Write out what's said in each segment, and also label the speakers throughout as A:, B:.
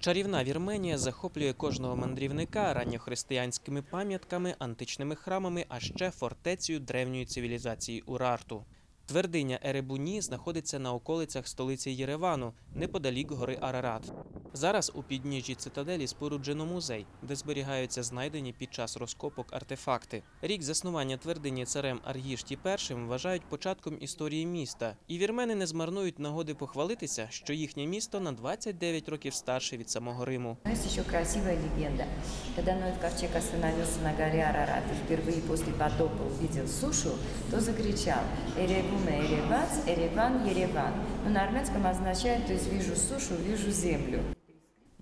A: Чарівна Вірменія захоплює кожного мандрівника ранньохристиянськими пам'ятками, античними храмами, а ще фортецею древньої цивілізації Урарту. Твердиня Еребуні знаходиться на околицях столиці Єревану, неподалік гори Арарат. Зараз у підніжжі цитаделі споруджено музей, де зберігаються знайдені під час розкопок артефакти. Рік заснування твердині царем Ар'їшті І вважають початком історії міста, і вірмени не змарнують нагоди похвалитися, що їхнє місто на 29 років старше від самого Риму.
B: Но есть еще красивая легенда. Когда Ноев ковчег остановился на горе Арарат и впервые после потопа увидел сушу, то закричал «Эревуна, Эревац, Эреван, Ереван». Но на армянском означает, то есть «вижу сушу, вижу землю».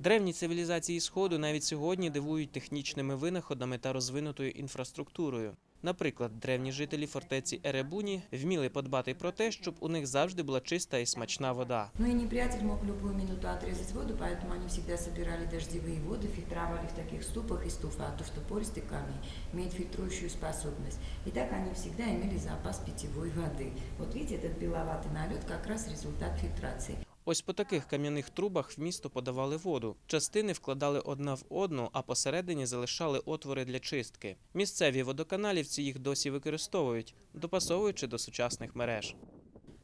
A: Древні цивілізації Сходу навіть сьогодні дивують технічними винаходами та розвинутою інфраструктурою. Наприклад, древні жителі фортеці Еребуні вміли подбати про те, щоб у них завжди була чиста і смачна вода.
B: Ну и неприятель мог в любую минуту отрезать воду, поэтому они всегда собирали дождевые воды, фильтровали в таких ступах из туфа, а то, что пористый камень имеет фильтрующую способность. И так они всегда имели запас питьевой воды. Вот видите, этот беловатый налет как раз результат фильтрации.
A: Ось по таких кам'яних трубах в місто подавали воду. Частини вкладали одна в одну, а посередині залишали отвори для чистки. Місцеві водоканалівці їх досі використовують, допасовуючи до сучасних мереж.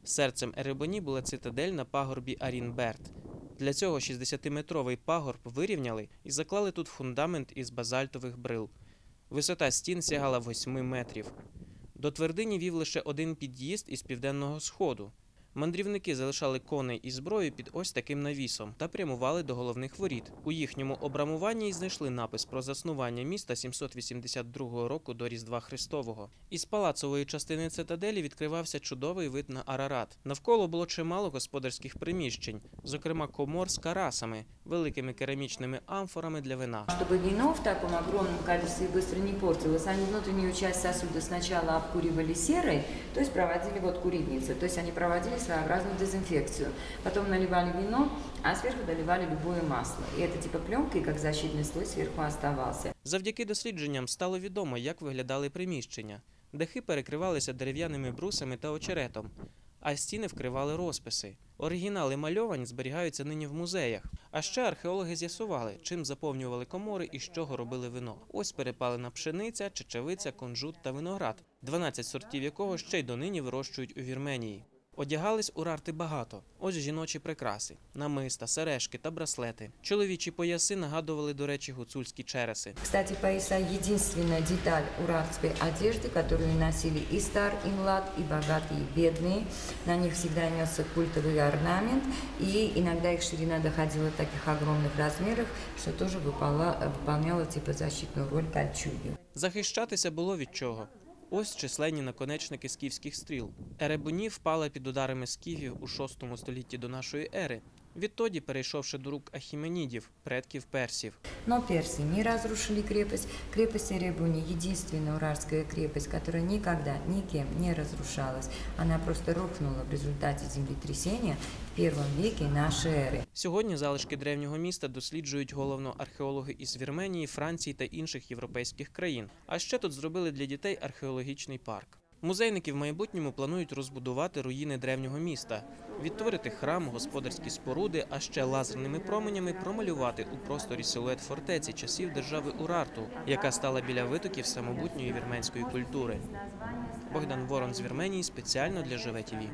A: Серцем Еребоні була цитадель на пагорбі Арінберт. Для цього 60-метровий пагорб вирівняли і заклали тут фундамент із базальтових брил. Висота стін сягала 8 метрів. До твердині вів лише один під'їзд із південного сходу. Мандрівники залишали коней і зброю під ось таким навісом та прямували до головних воріт. У їхньому обрамуванні й знайшли напис про заснування міста 782 року до Різдва Христового. Із палацової частини цитаделі відкривався чудовий вид на Арарат. Навколо було чимало господарських приміщень, зокрема комор з карасами, великими керамічними амфорами для вина.
B: Чтобы вино в таком огромном количестве быстро не портилось, они внутреннюю часть сосуда сначала обкуривали серой, то есть проводили вот курильницы, то есть они проводили своеобразную дезинфекцию. Потом наливали вино, а сверху доливали любое масло. И это типа пленкой, как защитный слой сверху оставался.
A: Завдяки дослідженням стало відомо, як виглядали приміщення. Дахи перекривалися дерев'яними брусами та очеретом, а стіни вкривали розписи. Оригінали мальовань зберігаються нині в музеях. А ще археологи з'ясували, чим заповнювали комори і з чого робили вино. Ось перепалена пшениця, чечевиця, кунжут та виноград, 12 сортів якого ще й донині вирощують у Вірменії. Одягались урарти багато. Ось жіночі прикраси, намиста, сережки та браслети. Чоловічі пояси нагадували, до речі, гуцульські череси.
B: Кстати, пояса – единственная деталь урартской одежды, которую носили и стар, и млад, и богатые, и бедные. На них всегда несся культовый орнамент, и иногда их ширина доходила до таких огромных размеров, что тоже выпола- выполняла типа защитную роль кольчуги.
A: Захищатися було від чого. Ось численні наконечники скіфських стріл. Еребуні впала під ударами скіфів у VI столітті до нашої ери. Відтоді, перейшовши до рук ахіменідів, предків персів.
B: Но персы не разрушили крепость. Крепость Эребуни – единственная уральская крепость, которая никогда никем не разрушалась. Она просто рухнула в результате землетрясения в первом веке нашей эры.
A: Сьогодні залишки древнього міста досліджують головно археологи із Вірменії, Франції та інших європейських країн. А ще тут зробили для дітей археологічний парк. Музейники в майбутньому планують розбудувати руїни древнього міста, відтворити храм, господарські споруди, а ще лазерними променями промалювати у просторі силует фортеці часів держави Урарту, яка стала біля витоків самобутньої вірменської культури. Богдан Ворон з Вірменії спеціально для Живе ТІВІ.